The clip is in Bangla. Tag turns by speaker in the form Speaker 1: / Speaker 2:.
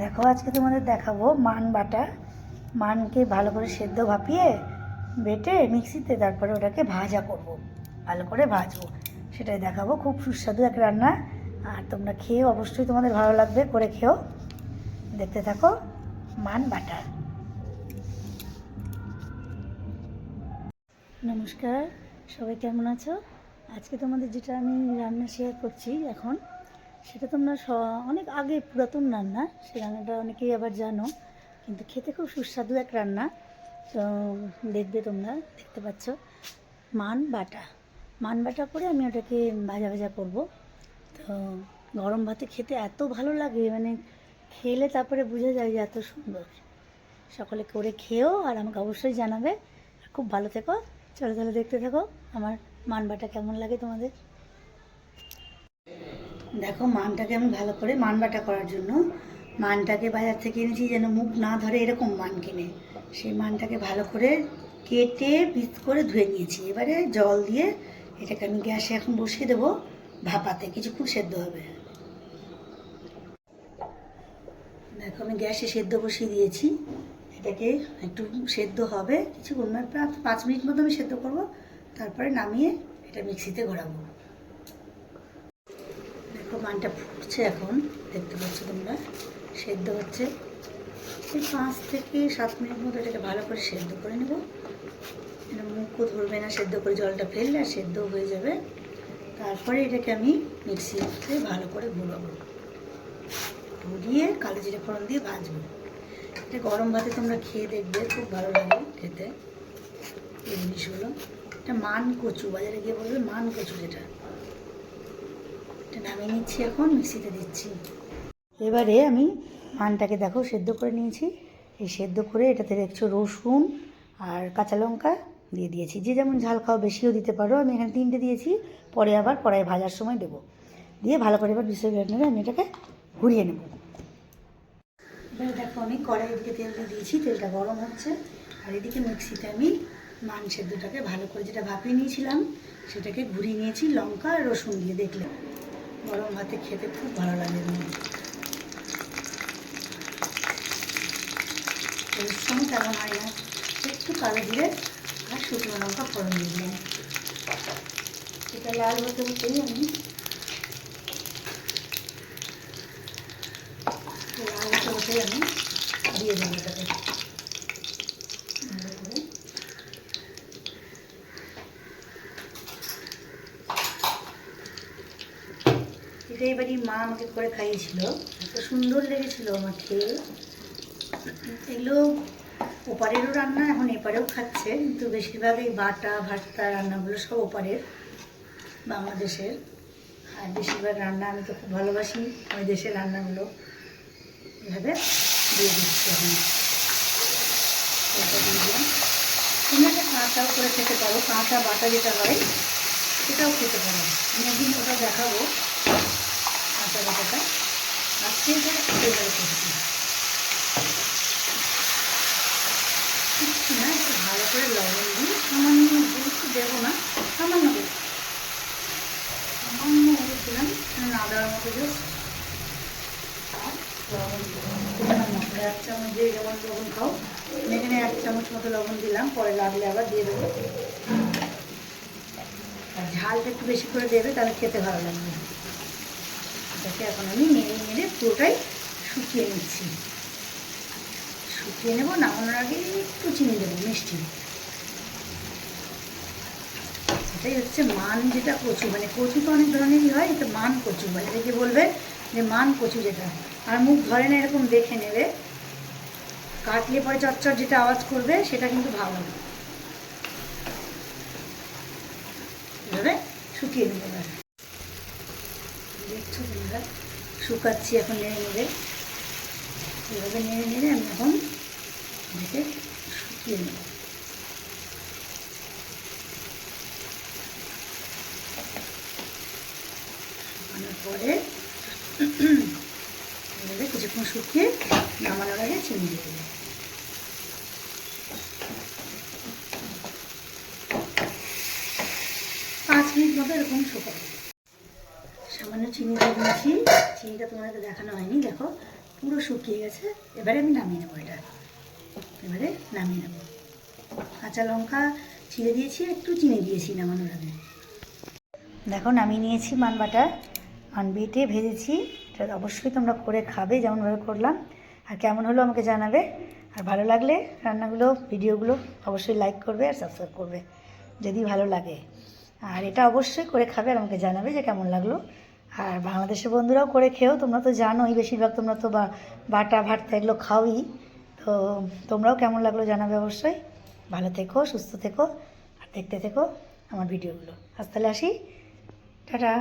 Speaker 1: দেখো আজকে তোমাদের দেখাবো মান বাটা। মানকে ভালো করে সেদ্ধ ভাপিয়ে বেটে মিক্সিতে তারপরে ওটাকে ভাজা করব। ভালো করে ভাজবো। সেটাই দেখাবো। খুব সুস্বাদু এক রান্না। আর তোমরা খেয়ে অবশ্যই তোমাদের ভালো লাগবে, করে খেও। দেখতে থাকো মান বাটা। নমস্কার, সবাই কেমন আছো? আজকে তোমাদের যেটা আমি রান্না শেয়ার করছি এখন সেটা তোমরা অনেক আগে পুরাতন রান্না, সে রান্নাটা অনেকেই আবার জানো, কিন্তু খেতে খুব সুস্বাদু এক রান্না। তো দেখবে তোমরা, দেখতে পাচ্ছ, মান বাটা। মান বাটা করে আমি ওটাকে ভাজা ভাজা করব। তো গরম ভাতে খেতে এত ভালো লাগে মানে খেলে তারপরে বোঝা যায় যে এত সুন্দর। সকলে করে খেয়েও আর আমাকে অবশ্যই জানাবে। খুব ভালো থেকো। চলো চলো দেখতে থাকো, আমার মান বাটা কেমন লাগে তোমাদের? দেখো মানটাকে আমি ভালো করে মান বাটা করার জন্য। মানটাকে বাজার থেকে এনেছি যেন মুখ না ধরে এরকম মান কিনে। সেই মানটাকে ভালো করে কেটে পিস করে ধুয়ে নিয়েছি। এবারে জল দিয়ে এটাকে আমি গ্যাসে এখন বসিয়ে দেবো ভাপাতে, কিছুক্ষণ সেদ্ধ হবে। দেখো আমি গ্যাসে সেদ্ধ বসিয়ে দিয়েছি। এটাকে একটু সেদ্ধ হবে, কিছুক্ষণ প্রায় পাঁচ মিনিট মতো আমি সেদ্ধ করব। তারপরে নামিয়ে এটা মিক্সিতে ঘোরাবো। মানটা ফুটছে এখন, দেখতে পাচ্ছ তোমরা? সেদ্ধ হচ্ছে। এই পাঁচ থেকে সাত মিনিট মতো এটাকে ভালো করে সেদ্ধ করে নেব। এটা মুখও ধরবে না, সেদ্ধ করে জলটা ফেললে আর সেদ্ধ হয়ে যাবে। তারপরে এটাকে আমি মিক্সিতে ভালো করে ঘুরাবো। ঘুরিয়ে কালো জিরে ফোড়ন দিয়ে ভাজবো। এটা গরম ভাতে তোমরা খেয়ে দেখবে, খুব ভালো লাগে খেতে। এই জিনিসগুলো। এটা মান কচু, বাজারে গিয়ে বলবে মান কচু যেটা। নামিয়ে নিচ্ছি এখন, মিক্সিতে দিচ্ছি। এবারে আমি মানটাকে দেখো সেদ্ধ করে নিয়েছি। এই সেদ্ধ করে এটাতে দেখছ রসুন আর কাঁচা লঙ্কা দিয়ে দিয়েছি। যে যেমন ঝাল খাও, বেশিও দিতে পারো। আমি এখানে তিনটে দিয়েছি। পরে আবার কড়াই ভাজার সময় দেবো। দিয়ে ভালো করে এবার বিষয় নেবে আমি এটাকে ঘুরিয়ে নেব। এবারে দেখো আমি কড়াই এদিকে তেল দিয়ে দিয়েছি। তেলটা গরম হচ্ছে। আর এদিকে মিক্সিতে আমি মান সেদ্ধটাকে ভালো করে যেটা ভাপিয়ে নিয়েছিলাম, সেটাকে ঘুরিয়ে নিয়েছি। লঙ্কা আর রসুন দিয়ে দেখলে। গরম ভাতে খেতে খুব ভালো লাগে। পরিশ্রম তেমন হয় না, একটু কালো জিরে আর শুকনো লঙ্কা ফোড়ন দিয়ে দিলাম এটা লাল হতে হতেই আমি লাল হতে হতেই আমি দিয়ে দেবো এটাকে ভালো করে। এটা এবারই মা আমাকে করে খাইয়েছিল। এত সুন্দর লেগেছিল আমার খেয়ে। এগুলো ওপারেরও রান্না, এখন এপারেও খাচ্ছে, কিন্তু বেশিরভাগ এই বাটা, ভর্তা রান্নাগুলো সব ওপারের, বাংলাদেশের। আর বেশিরভাগ রান্না আমি তো খুব ভালোবাসি, ওই দেশের রান্নাগুলো। এভাবে দিয়ে দিচ্ছি এখন এটা দিয়ে তুমি একটা কাঁচাও করে খেতে পারো, কাঁচা বাটা যেটা হয়, সেটাও খেতে পারো। আমি একদিন ওটা দেখাবো। কাঁচা বাটাটা না, একটু ভালো করে লবণ দিই সামান্য একটু দেবো না, সামান্য সামান্য দিলাম না দেওয়ার মতো জাস্ট আর লবণ এক চামচ দিয়ে যেমন লবণ খাও এখানে এক চামচ মতো লবণ দিলাম, পরে লাগলে আবার দিয়ে দেবো। আর ঝালটা একটু বেশি করে দেবে, তাহলে খেতে ভালো লাগবে। এটাকে এখন আমি নেড়ে নেড়ে পুরোটাই শুকিয়ে নিচ্ছি। শুকিয়ে নেব, নামানোর আগে একটু চিনি দেবো, মিষ্টি। এটাই হচ্ছে মান যেটা কচু মানে কচু তো অনেক ধরনেরই হয়, এটা মান কচু মানে দেখে বলবে যে মান কচু যেটা। আর মুখ ধরে না এরকম দেখে নেবে। কাটলে পরে চটচট যেটা আওয়াজ করবে, সেটা কিন্তু ভালো এভাবে শুকিয়ে নেবে এবার দেখছ তোমরা শুকাচ্ছি এখন নেড়ে নেড়ে। এভাবে নেড়ে নেড়ে আমি এখন এটাকে শুকিয়ে নেব। শুকানোর পরে এভাবে কিছুক্ষণ শুকিয়ে নামানোর আগে চিনি দিয়ে দেবো। পাঁচ মিনিট মতো এরকম শুকাবো। সামান্য চিনি দিয়ে দিয়েছি। চিনিটা তোমাদেরকে দেখানো হয়নি, দেখো, পুরো শুকিয়ে গেছে। এবারে আমি নামিয়ে নেব এটা। এবারে নামিয়ে নেব। কাঁচা লঙ্কা ছিঁড়ে দিয়েছি, একটু চিনি দিয়েছি নামানোর আগে। দেখো, নামিয়ে নিয়েছি মান বাটা। মান বেটে ভেজেছি। এটা অবশ্যই তোমরা করে খাবে, যেমনভাবে করলাম। আর কেমন হলো আমাকে জানাবে। আর ভালো লাগলে রান্নাগুলো, ভিডিওগুলো অবশ্যই লাইক করবে আর সাবস্ক্রাইব করবে, যদি ভালো লাগে। আর এটা অবশ্যই করে খাবে আর আমাকে জানাবে যে কেমন লাগল। আর বাংলাদেশের বন্ধুরাও করে খেও, তোমরা তো জানোই, বেশিরভাগ তোমরা তো বাটা, ভাটটা এগুলো খাওই। তো তোমরাও কেমন লাগল জানাবে অবশ্যই। ভালো থেকো, সুস্থ থেকো, আর দেখতে থেকো আমার ভিডিওগুলো। আজ তাহলে আসি। টাটা।